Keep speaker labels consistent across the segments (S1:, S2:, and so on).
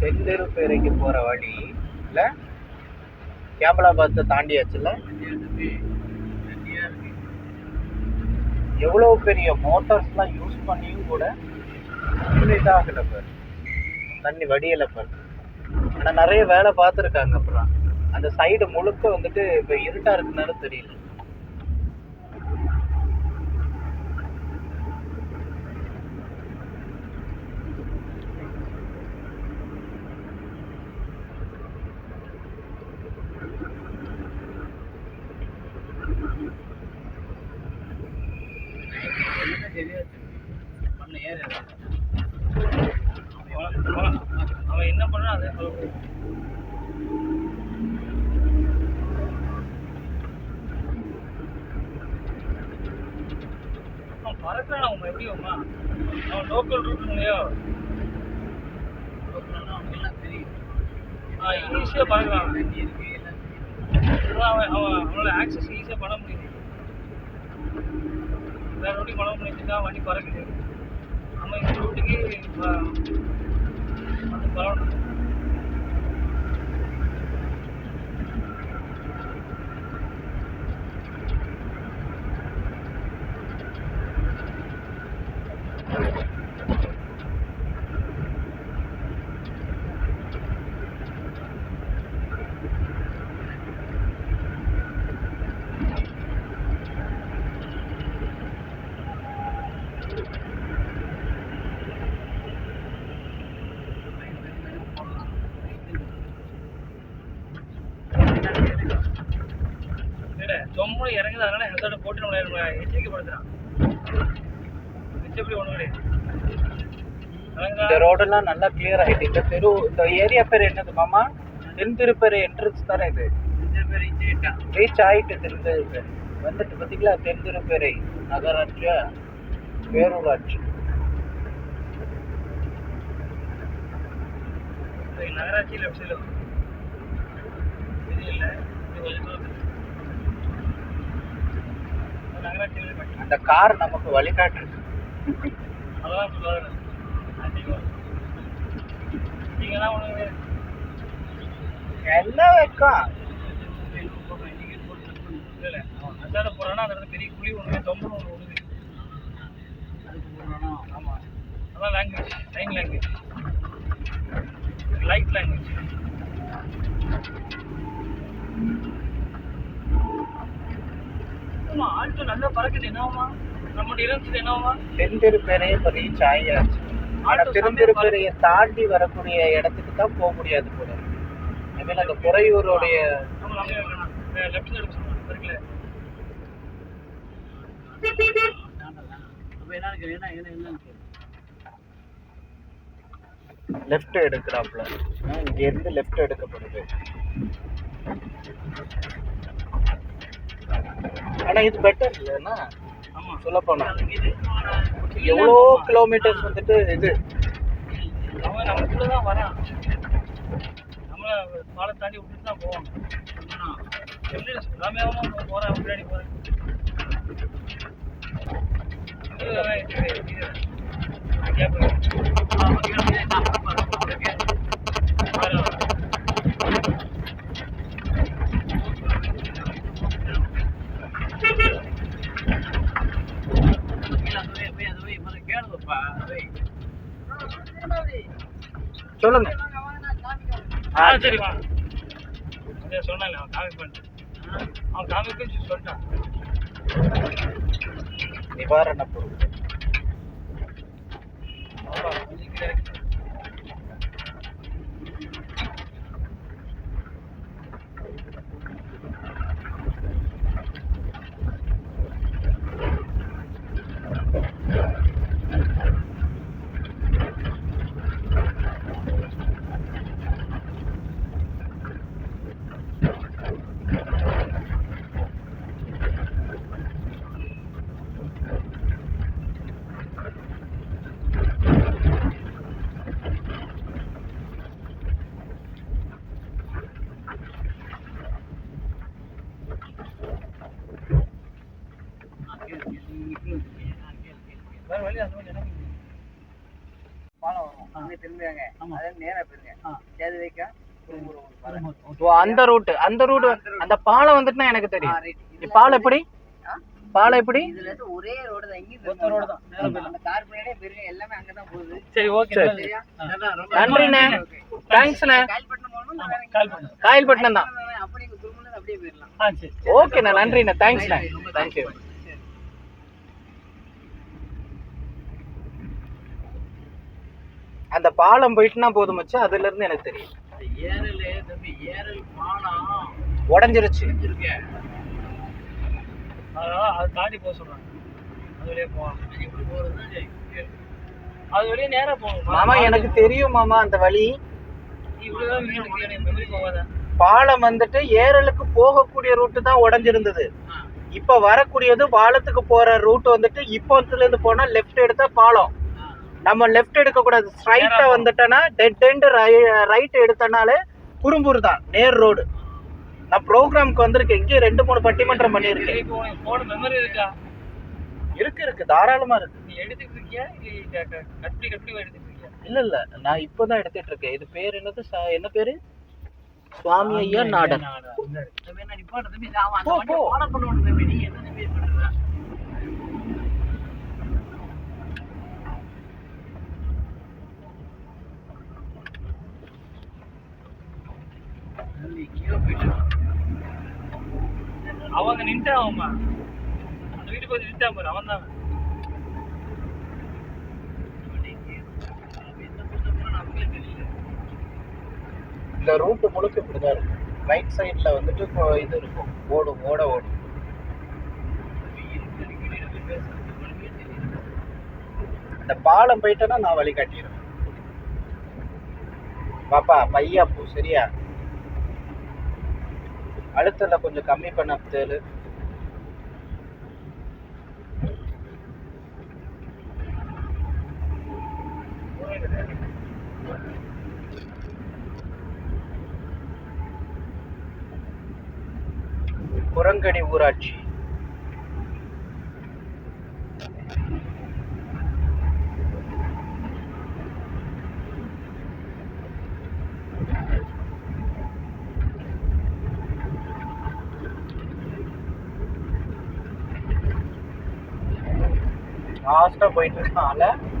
S1: தென்திருப்பேரைக்கு போகிற வழி இல்லை கேம்பலாபாத்தை தாண்டியாச்சுல எவ்வளோ பெரிய மோட்டார்ஸ்லாம் யூஸ் பண்ணியும் கூட இன்னும் இதாகலை பாரு. தண்ணி வடியலை பாரு. ஆனால் நிறைய வேலை பார்த்துருக்காங்க அப்புறம். அந்த சைடு முழுக்க வந்துட்டு இப்போ இருட்டாக இருக்குனாலும் தெரியல
S2: அவன் என்ன பண்றான் அதை சொல்ல அவன் பறக்கிறான் அவன் எப்படி அம்மா அவன் லோக்கல் ரூட் இல்லையோ ஆ ஈஸியாக பறக்கிறான் அதான் அவன் அவன் அவனோட ஆக்சஸ் ஈஸியாக பண்ண முடியுது. வேற ரூட்டி பண்ண முடிஞ்சுட்டா வண்டி பறக்குது. நம்ம இந்த ரூட்டுக்கு வந்து பறக்கணும் இல்ல சொம்முன்னு இறங்குது அதனால ஹெல்மெட் போட்டு நம்மளை எச்சரிக்கைப்படுத்துறான் மிச்சப்படி
S1: இந்த ரோடெல்லாம் நல்லா கிளியர் ஆயிட்டு இந்த தெரு இந்த ஏரியா பேர் என்னது மாமா? தென்திருப்பேர் என்ட்ரன்ஸ் தானே இது? ரீச் ஆயிட்டு தென் வந்துட்டு பார்த்தீங்களா தென்திருப்பேரை நகராட்சியா? பேரூராட்சி.
S2: இது நகராட்சி லெஃப்ட் சைடில் இது இல்லை இது கொஞ்சம் தூரத்தில்
S1: அந்த கார் நமக்கு வழிகாட்டுறது
S2: அதெல்லாம் சொல்லுவாங்க
S1: எல்லாம் வைக்கும்
S2: அந்தாட போகிறான்னா அந்த பெரிய குழி ஒன்று தொம்பு ஒன்று ஒன்று அதுக்கு போகிறானா ஆமாம் அதான் language sign language light language ஆமா ஆல்டோ நல்லா பறக்குது என்னவாமா நம்மளுடைய இலக்கு என்னவாமா
S1: தென் திருப்பேரையே இப்போ ரீச் ஆகியாச்சு ஆனா திருந்திருப்பேரையை தாண்டி வரக்கூடிய இடத்துக்கு தான் போக முடியாது போல அதுமாதிரி அந்த குறையூருடைய
S2: லெஃப்ட் சைடு இருக்குல்ல அப்போ என்ன என்ன என்ன என்னன்னு
S1: லெஃப்ட் எடுக்கிறாப்புல. இங்க இருந்து லெஃப்ட் எடுக்கப்படுது. ஆனா இது பெட்டர் இல்லைன்னா
S2: ஆமா.
S1: சொல்ல போனா
S2: இது
S1: எவ்வளோ கிலோமீட்டர்ஸ் வந்துட்டு இது?
S2: அவன் நமக்குள்ள தான் வரான் நம்மள பாலை தாண்டி விட்டுட்டு தான் போவான் எப்படி எல்லாமே அவன் போறேன் பின்னாடி போறேன் இது, இது, இது. gap இருக்கு. ஆமா, gap இருக்கு. பாரு.
S1: சொல்லுங்க.
S2: ஆ சரி வா அதே சொன்னால அவன் காமி பண்ணிட்டு அவன் காமிக்கு சொல்லிட்டான்.
S1: நிவாரண
S2: ஆமா.
S3: அதான் நேரா போயிருங்க. சேது வைக்க
S1: அந்த ரூட் அந்த ரூட் அந்த பாலம் வந்துட்டுனா எனக்கு தெரியும். பாலம் எப்படி? பாலம் எப்படி?
S3: ஒரே ரோடு தான்
S2: ஒத்த road தான்.
S3: அந்த கார் பின்னாடியே போயிருங்க எல்லாமே அங்கதான் போகுது.
S2: சரி ஓகே
S1: நன்றிண்ணே. தேங்க்ஸ்ண்ணே
S3: காயல்பட்டினம்
S1: தான்.
S3: அப்படியே இங்க போயிடலாம்.
S1: ஓகேண்ணே நன்றிண்ணே. தேங்க்ஸ்ண்ணே தேங்க்யூ அந்த பாலம் போயிட்டுனா போதும் மச்சு அதுல இருந்து எனக்கு தெரியும். உடஞ்சிருச்சு.
S2: அதை தாண்டி போக சொல்றாங்க. அது வழியா போகலாம் அது வழியா நேரா போகணும்
S1: மாமா எனக்கு தெரியும் மாமா அந்த வழி. பாலம் வந்துட்டு ஏரலுக்கு போகக்கூடிய ரூட்டு தான் உடஞ்சிருந்தது. இப்ப வரக்கூடியது பாலத்துக்கு போற ரூட் வந்துட்டு இப்போத்துல இருந்து போனா லெஃப்ட் எடுத்தா பாலம். நம்ம லெஃப்ட் எடுக்க கூடாது ஸ்ட்ரைட்டா
S2: நேரா
S1: வந்துட்டோன்னா டெட் எண்ட் ரைட் எடுத்தனாலே குறும்பூர் தான் நேர் ரோடு நான் ப்ரோக்ராம்க்கு வந்திருக்கேன். இங்கே ரெண்டு மூணு பட்டிமன்றம் பண்ணியிருக்கேன்.
S2: இப்போ உனக்கு போன மெமரி இருக்கா?
S1: இருக்கு இருக்கு. தாராளமா இருக்கு.
S2: நீ எடுத்துட்டு இருக்கியா? கட்டி கட்டி எடுத்துட்டு இருக்கியா?
S1: இல்ல இல்ல. நான் இப்போதான் எடுத்துட்டு இருக்கேன். இது பேர் என்னது? என்ன பேரு? சுவாமி ஐயா நாடன்
S2: இந்த இருக்கு.
S3: தம்பி என்ன நிப்பாட்டு தம்பி அவன் அந்த
S1: போ,
S3: வண்டியை
S1: போ.
S3: ஃபாலோ பண்ணுவானு தம்பி நீ என்ன தம்பி இது பண்ற தம்பி கீழே போயிட்டான்
S2: அவங்க நின்ட்டான் அவமா அந்த வீட்டுக்கு வந்து நின்ட்டான் பாரு அவன் தான்
S1: இந்த ரூட்டு முழுக்க இப்படிதான் இருக்கும் ரைட் சைடில் வந்துட்டு இது இருக்கும். ஓடும் ஓட ஓடும் இந்த பாலம் போயிட்டேன்னா நான் வழி காட்டிடுவேன் பாப்பா பையா பூ சரியா? அழுத்தல கொஞ்சம் கம்மி பண்ண தேலு குரங்கணி ஊராட்சி. லாஸ்டா போயிட்டு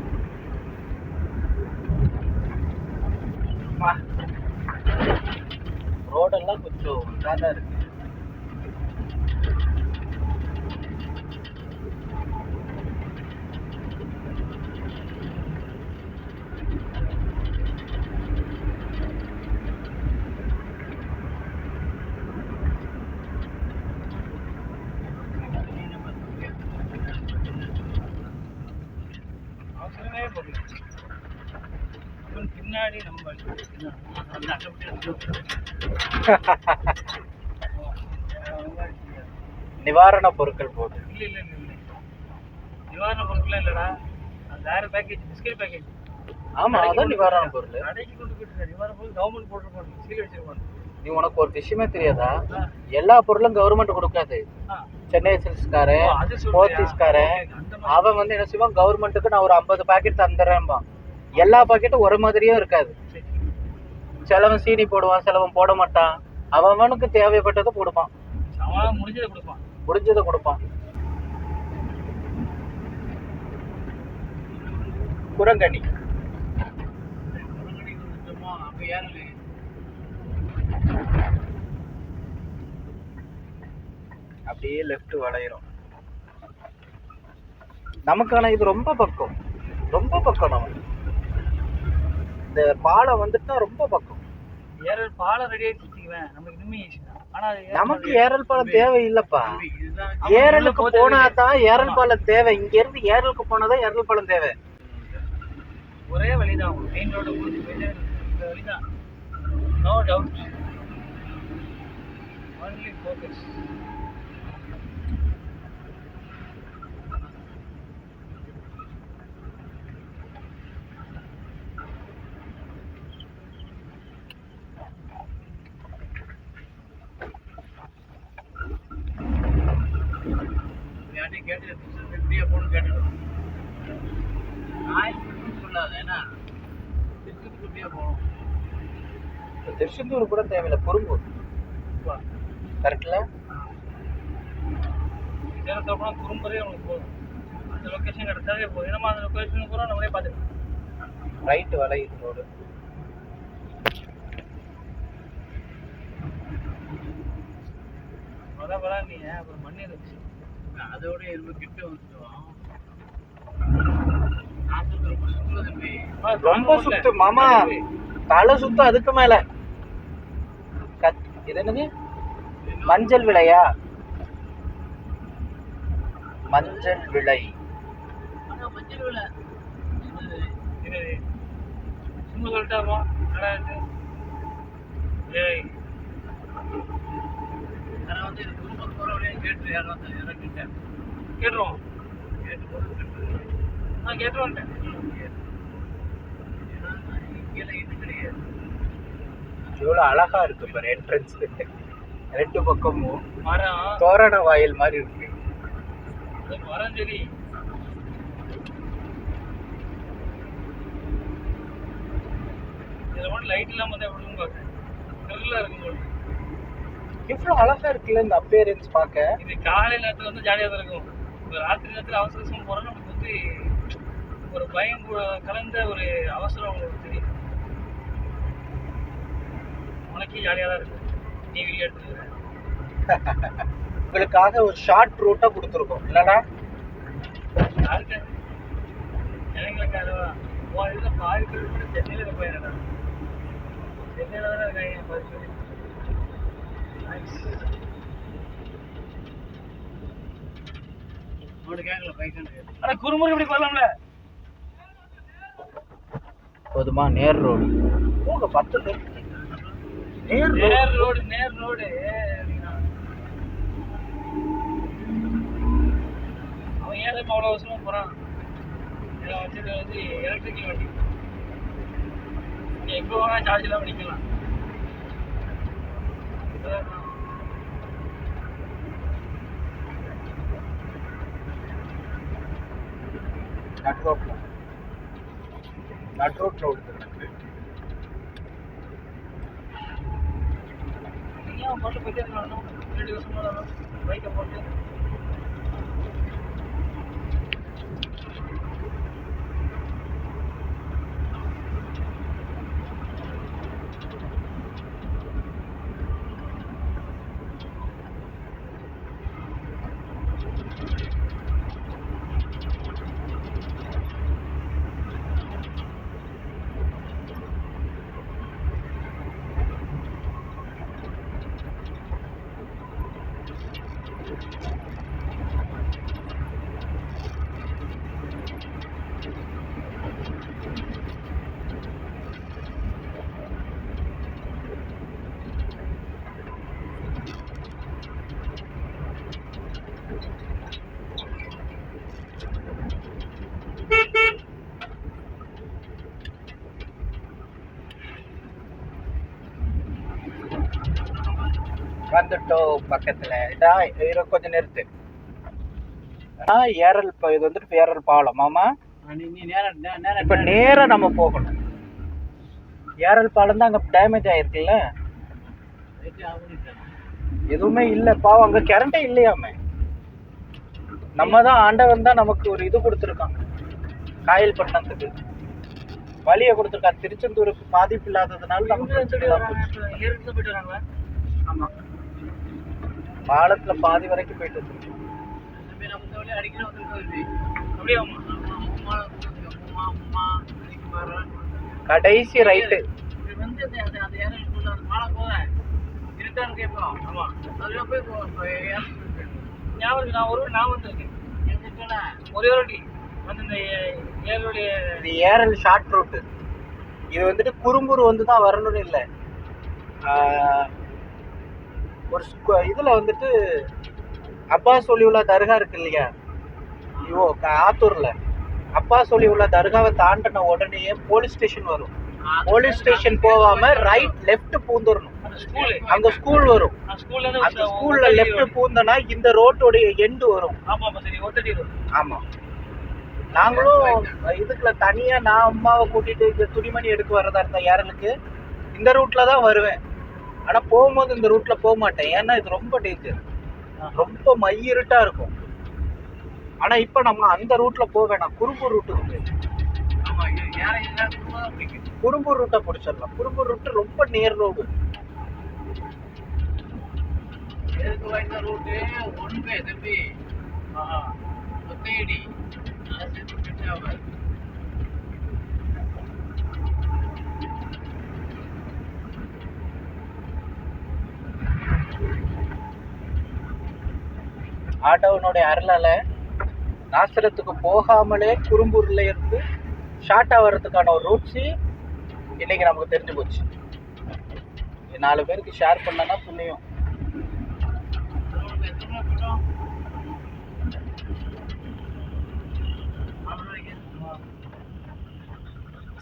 S1: இருக்கனால ரோடெல்லாம் கொஞ்சம் இதாக தான் இருக்கு
S2: அவசரமே போகுது அவன் பின்னாடி நம்ம
S1: நிவாரண பொருட்கள் போடு
S2: இல்ல இல்ல நிவாரண பொருட்கள் இல்லடா. அந்த வேற பேக்கேஜ் பிஸ்கட் பேக்கேஜ்
S1: ஆமா அதான் நிவாரண பொருள்.
S2: கடைக்கு கொண்டு போயிட்டு நிவாரண பொருள் கவர்மெண்ட் போட்டுருப்பாங்க. சீல் வச்சிருப்பாங்க.
S1: நீ உனக்கு ஒரு விஷயமே தெரியாதா. எல்லா பொருளும் கவர்மெண்ட் கொடுக்காது. சென்னை
S2: அது அந்த மாதிரி.
S1: அவன் வந்து என்ன செய்வான்? கவர்மெண்ட்டுக்கு நான் ஒரு ஐம்பது பாக்கெட் தந்துடுறேன்பான். எல்லா பாக்கெட்டும் ஒரு மாதிரியும் இருக்காது. சிலவன் சீனி போடுவான் சிலவன் போட மாட்டான். அவனுக்கு தேவைப்பட்டதை கொடுப்பான்.
S2: முடிஞ்சதை கொடுப்பான்.
S1: முடிஞ்சதை கொடுப்பான். குரங்கணி அப்படியே லெஃப்ட் வளையிறோம். நமக்கான இது ரொம்ப பக்கம் ரொம்ப பக்கம் நமக்கு. இந்த பாலம் வந்துட்டா ரொம்ப பக்கம்.
S2: ஏரல் பாலம் ரெடி ஆயிடுச்சு வச்சுக்குவேன் நமக்கு ஆனா
S1: நமக்கு. ஏரல் பாலம்
S3: இதுதான்
S2: ஆமா,
S1: ஏரலுக்கு போனா தான் ஏரல் பாலம் தேவை. இங்க இருந்து ஏரலுக்கு போனாதான் ஏரல் பாலம் தேவை.
S2: ஒரே வழிதான். மெயின் ரோட முடிஞ்சு போயிட்டே வழிதான். நோ டவுட் ஒன்லி ஃபோக்கஸ்
S1: இப்ப திருச்செந்தூர் கூட தேவையில்ல. குறும்பூர் கரெக்ட்ல?
S2: போனால் குறும்பரே உங்களுக்கு போதும். அந்த லொக்கேஷன் கிடைச்சாலே போதும். நம்ம அந்த லொக்கேஷன் கூட நம்மளே பார்த்துக்கலாம்.
S1: ரைட் வளையுது ரோடு
S2: அதான் வரா நீ அப்புறம் மண்ணி இருந்துச்சு.
S3: அதோட இருபது கிட்ட வந்துட்டோம்
S1: ரொம்ப சுத்து மாமா. தலை சுத்து அதுக்கு மேல. இது என்னது மஞ்சள் விலையா மஞ்சள் விலை
S3: மஞ்சள் விலை
S2: சும்மா ஏய்
S3: வந்து குடும்பம் போகிற கேட்டு இறங்கிட்டேன்
S2: கேட்டுருவோம்
S3: கேட்டு
S2: நான் கேட்டு
S3: கீழே இது கிடையாது
S1: இவ்வளவு அழகா இருக்கு பாரு என்ட்ரன்ஸ் ரெண்டு பக்கமும்
S2: மரம்.
S1: தோரண வாயில் மாதிரி இருக்கு. இவ்வளவு அழகா இருக்குல்ல இந்த அப்பியரன்ஸ் பார்க்க.
S2: இது காலை நேரத்தில் வந்து ஜாலியாக தான் இருக்கும். ராத்திரி நேரத்தில் அவசர அவசரம் போகிறோம் நமக்கு வந்து ஒரு பயம் கலந்த ஒரு அவசரம் உங்களுக்கு தெரியும். உனக்கே ஜாலியாக தான் இருக்கும். நீ வீடியோ எடுத்துக்கிற
S1: உங்களுக்காக ஒரு ஷார்ட் ரூட்டா கொடுத்துருக்கோம். இல்லடா
S2: யாருக்கு? எனக்கு அதுவா இதில் பாதி கூட சென்னையில் இருக்க போயிருக்கா சென்னையில் தானே இருக்காங்க பாதி ஆனால் குறுமுறை இப்படி பண்ணலாம்ல
S1: போதுமா நேர் ரோடு போங்க பத்து நேர் ரோடு
S2: நேர் ரோடு. நேர் ரோடு. அப்படின்னா. அவன் ஏன் அவ்வளோ போகிறான் இதில் வச்சது வந்து எலக்ட்ரிக்கல் வண்டி. நீ எப்போ வேணால் சார்ஜெலாம் பண்ணிக்கலாம் அதான்
S1: நட் ரோட்ல நட் ஓடுது
S2: தனியாக ஏன் பாட்டு போயிட்டே இருக்கலாம் ரெண்டு வருஷம் பைக்கை போட்டு.
S1: வந்துட்டோம் பக்கத்துல. இதான் இரு கொஞ்சம் நிறுத்து. ஆ ஏரல் இது வந்துட்டு ஏரல் பாலம். ஆமா?
S3: நீ நீ நேரம் நே- நேரம்
S1: இப்ப நேரா நம்ம போகணும். ஏரல் பாலம் தான் அங்க டேமேஜ் ஆயிருக்குல்ல? எதுவுமே இல்ல பாவம். அங்க கரண்டே இல்லையாமே நம்ம தான் ஆண்டவன் தான் நமக்கு ஒரு இது கொடுத்துருக்கான். காயல் பட்டணத்துக்கு. வழியை கொடுத்துருக்கான். திருச்செந்தூருக்கு பாதிப்பு இல்லாததுனால நமக்கு பிரச்சனை பாலத்துல பாதி வரைக்கும் போயிட்டு இருக்கு.
S3: நம்ம அடிக்கடி
S2: அப்படியே
S3: அம்மா அம்மா
S1: கடைசி ரைட்டு
S3: இது வந்து அந்த அந்த போக கேட்போம் போய்
S2: ஞாபகம் நான் ஒரு ஒரே ஒரு வந்து இந்த
S1: இது ஏரல் ஷார்ட் ரூட்டு இது வந்துட்டு குறும்பூர் வந்து தான் வரணும்னு இல்லை. ஒரு இதுல வந்துட்டு அப்பாஸ் ஒளிவுள்ள தர்கா இருக்கு இல்லையா? ஐயோ ஆத்தூர்ல. அப்பாஸ் ஒளிவுள்ள தர்காவை தாண்டின உடனே போலீஸ் ஸ்டேஷன் வரும். போலீஸ் ஸ்டேஷன் போகாம ரைட் லெஃப்ட் பூந்துடணும் அங்க ஸ்கூல் வரும்.
S2: அந்த ஸ்கூல்ல
S1: லெஃப்ட் பூந்தனா இந்த ரோட்டோடைய எண்டு வரும்.
S2: ஆமா
S1: நாங்களும் இதுக்குள்ள தனியா நான் அம்மாவை கூட்டிட்டு துணிமணி எடுக்க வரதா இருந்தா ஏரலுக்கு இந்த ரூட்ல தான் வருவேன். ஆனா போகும்போது இந்த ரூட்ல போக மாட்டேன். ஏன்னா இது ரொம்ப டேஞ்சர் ரொம்ப மையிருட்டா இருக்கும். ஆனா இப்ப நம்ம அந்த ரூட்ல போக வேணாம். குறும்பூர் ரூட்டுக்கு போய்
S2: ஆமா இது யாரை இதெல்லாம் குடும்பம் தான் பிடிக்கும்
S1: குறும்பூர் ரூட்டை பிடிச்சிடலாம். குறும்பூர் ரூட்டு ரொம்ப நேர் ரோடு
S3: எதுக்கு வாய்ந்த ரூட்டு ஒன் வே தம்பி ஒத்தையடி. நான் சேர்த்து
S1: ஆட்டோவனுடைய அருளால நாசரத்துக்கு போகாமலே குறும்பூர்ல இருந்து ஷார்ட் ஆகிறதுக்கான ஒரு ரூட்ஸு இன்னைக்கு நமக்கு தெரிஞ்சு போச்சு. நாலு பேருக்கு ஷேர் பண்ணனா புண்ணியம்.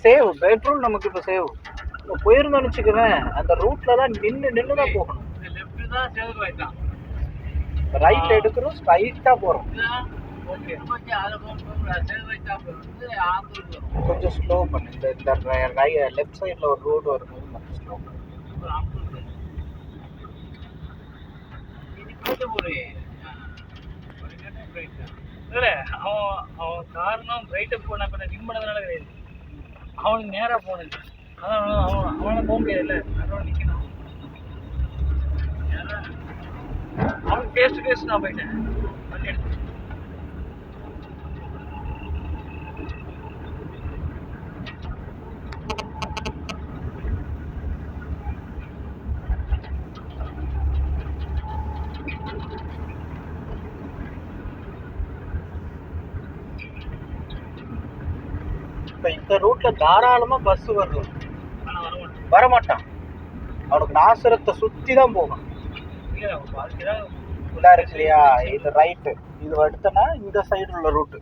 S1: சேவ் பெட்ரோல் நமக்கு இப்போ சேவ். இப்போ போயிருந்தோம்னு வச்சுக்குவேன் அந்த ரூட்லலாம் நின்று நின்று தான் போகணும்
S2: லெஃப்ட் தான் சேது வாய்த்தான்
S1: ரைட் எடுக்கிறோம்
S3: ஆத்தூர் வரும்
S1: கொஞ்சம் ஸ்லோ பண்ணு. இந்த லெஃப்ட் சைடில் ஒரு ரோடு வரும்போது மட்டும் ஸ்லோ
S2: இல்ல அவன் அவன் காரணம் பிரைட்டப் போன இப்போ டிம் பண்ணதுனால கிடையாது. அவனுக்கு நேரா போனது அதான் அவன் அவன் போக முடியாதுல்ல. அதோட நிக்கணும். அவனுக்கு ஃபேஸ் டு ஃபேஸ் நான் போயிட்டேன் வண்டி எடுத்து
S1: இப்போ இந்த ரூட்டில் தாராளமாக பஸ் வரலாம்
S2: ஆனால் வர மாட்டேன்
S1: வரமாட்டான் அவனுக்கு நாசரத்தை சுற்றி தான் போகணும்
S2: இல்லை
S1: இதா இருக்கு இல்லையா? இது ரைட்டு இது எடுத்தனா இந்த சைடு உள்ள ரூட்டு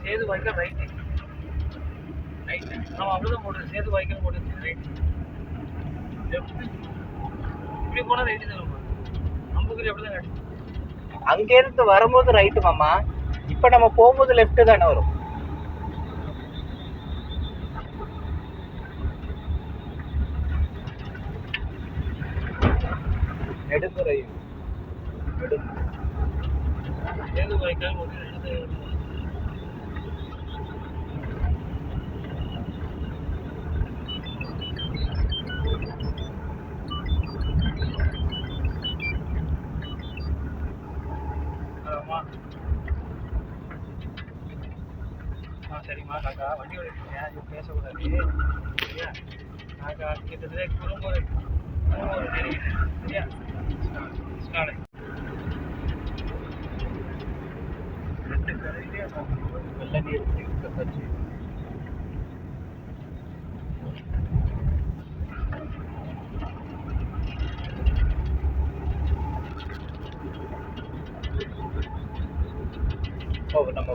S2: சேது வாய்க்கால் ரைட்டு ரைட்டு அவன் அப்படிதான் போடுறது சேது வாய்க்கால் போடுறது ரைட்டு லெஃப்ட் இப்படி போனால் ரைட்டு தான் அம்புக்குறி அப்படி தான் கிடைக்கும்
S1: அங்கேருந்து வரும்போது ரைட்டு மாமா. இப்போ நம்ம போகும்போது லெஃப்ட் தானே வரும். நெடுமுறை. நெடுமுறை. ಹಾಗೆ ಹಾಕಿ ಕುರುಮೂರು ಕುರುಮೂರು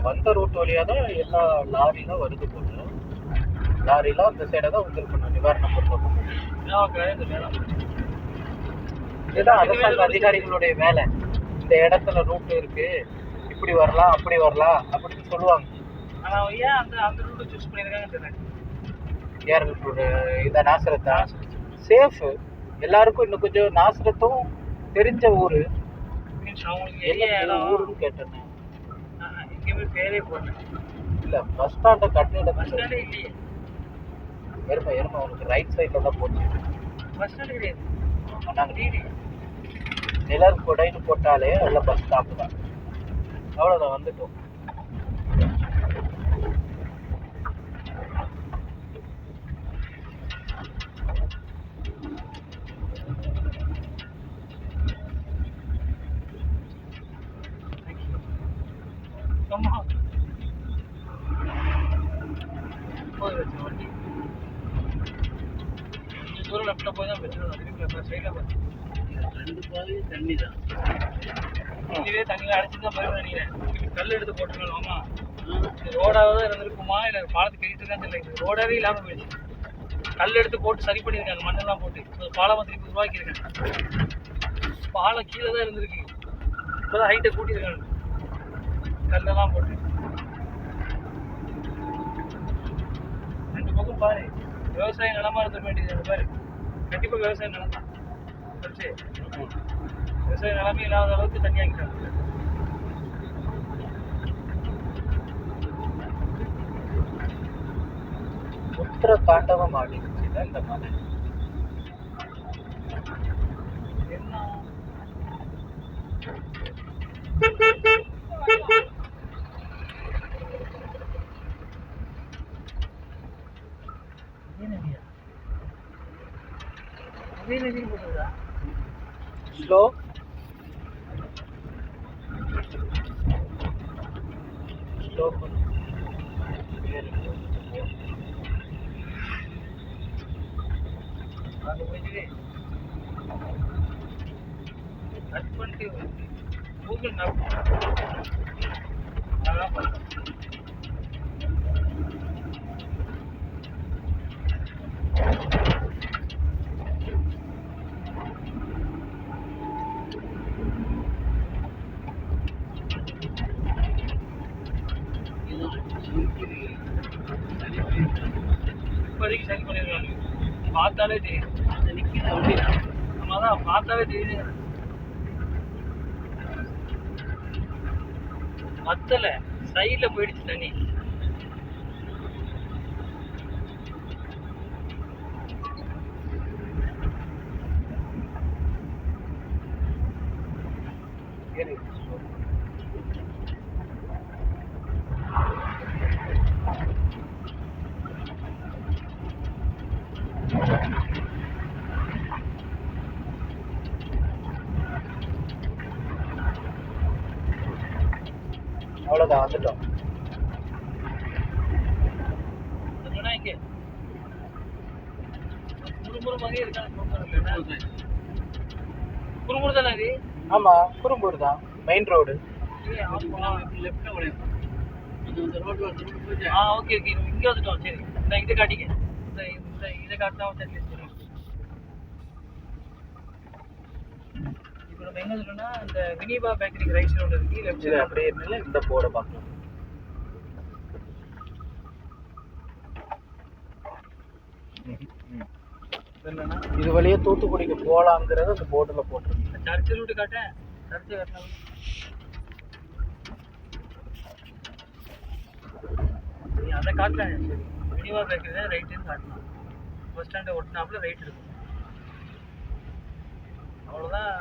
S1: வந்த ரூட் வழியாக தான் எல்லா லாரிலாம் வருது போல லாரிலாம் அந்த சைடை தான் வந்திருக்கணும் நிவாரணம் பொருள்
S2: இந்த நேரம்
S1: இதுதான் அரசாங்க அதிகாரிகளுடைய வேலை. இந்த இடத்துல ரூட் இருக்கு. இப்படி வரலாம் அப்படி வரலாம் அப்படின்னு சொல்லுவாங்க.
S2: ஆனா அவன் ஏன் அந்த அந்த ரூட்டை சூஸ் பண்ணியிருக்காங்கன்னு தெரியல.
S1: கேரளத்தோட இந்த நாசரத்தா? சேஃப் எல்லாருக்கும் இன்னும் கொஞ்சம் நாசரத்தும் தெரிஞ்ச ஊரு.
S2: அவங்களுக்கு
S1: ஊருன்னு கேட்டேன்.
S2: எங்கேயுமே பேரே போடல.
S1: இல்ல பஸ் ஸ்டாண்ட கட்டிட
S2: பஸ் ஸ்டாண்டே இல்லையே.
S1: எருமை எருமை உனக்கு ரைட் சைட்ல தான் போச்சு.
S2: பஸ் ஸ்டாண்டு கிடையாது
S1: நாங்க டிடி நிழல் கொடைன்னு போட்டாலே அதில் பஸ் ஸ்டாப் தான். அவ்வளோதான் வந்துட்டோம்
S2: ஆமா போய் வச்ச வண்டி கொஞ்சம் தூரம் லெஃப்ட்டில் போய் தான் பெட்ரோல் திருப்பி சைடில் பார்த்து
S3: ரெண்டு பாதையும் தண்ணி தான்
S2: இதுவே தண்ணியில் அடைச்சிட்டு தான் போயிருவேன் நினைக்கிறேன் இப்படி கல் எடுத்து போட்டுருக்கணும் ஆமா இது இருக்குமா? இருந்திருக்குமா இல்லை பாலத்துக்கு கழிட்டு தெரியல ரோடவே இல்லாமல் போயிடுச்சு. கல் எடுத்து போட்டு சரி பண்ணியிருக்காங்க மண்ணெல்லாம் போட்டு. இப்போ பாலம் திருப்பி உருவாக்கியிருக்காங்க பாலம் கீழே தான் இருந்திருக்கு. இப்போதான் ஹைட்டை கூட்டியிருக்காங்க. கல்லெல்லாம் போட்டு. ரெண்டு பக்கம் பாரு. விவசாய நிலமா இருக்க வேண்டியது அந்த பாரு. கண்டிப்பாக விவசாய நிலம் தான். சரி. விவசாய நிலமே இல்லாத அளவுக்கு தண்ணி ஆகிட்டாங்க
S1: உத்திர தாண்டவம் ஆடிடுச்சு இந்த மலை
S2: என்ன இதே நதியா இதே நதி போட்டுருதா
S1: ஸ்லோ ஸ்லோ
S2: அது போயிட்டு கட் பண்ணிட்டு கூகுள் மேப் அதான் பார்த்தாலே தெரியும் சரி பண்ணிருக்காங்க பார்த்தாலே தெரியும் நம்ம தான் பார்த்தாலே தெரியுது. மத்தல சைடுல போயிடுச்சு தண்ணி
S1: அவ்வளோதான் வந்துட்டோம்
S2: முறுமுறு மாதிரியே இருக்காங்க குறுமுறு தானே இது?
S1: ஆமா குறும்பூர் தான் மெயின் ரோடு
S2: ஆ ஓகே ஓகே. இங்கே வந்துட்டோம். சரி. இந்த இதை காட்டிக்க. இந்த இந்த இதை காட்டினா சரி இப்போ நம்ம எங்க இருக்கோம்னா இந்த வினிபா பேக்கரிக்கு ரைட் சைடு இருக்கு. லெஃப்ட்
S1: சரி
S2: சைடு
S1: அப்படியே இந்த போர்டை பார்க்கலாம். இது வழியே தூத்துக்குடிக்கு போகலாங்கிறத அந்த போர்டில் போட்டிருக்கு
S2: சர்ச்சு ரூட்டு காட்டேன். சர்ச்சு காட்டலாம் நீ அதை காட்டுறேன். வினிவா பேக்கரி தான் ரைட்டுன்னு காட்டலாம் பஸ் ஸ்டாண்டை ஒட்டினாப்புல ரைட் இருக்கும். அவ்வளோதான்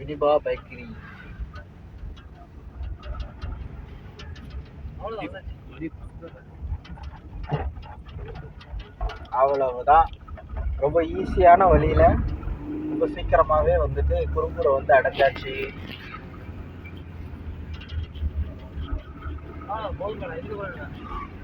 S1: மினிபா பைக்கிரி
S2: அவ்வளோதான்.
S1: அவ்வளவுதான். ரொம்ப ஈஸியான வழியில ரொம்ப சீக்கிரமாவே வந்துட்டு குறும்புரை வந்து அடைஞ்சாச்சு.
S2: ஆ போதும் இது இதுக்கு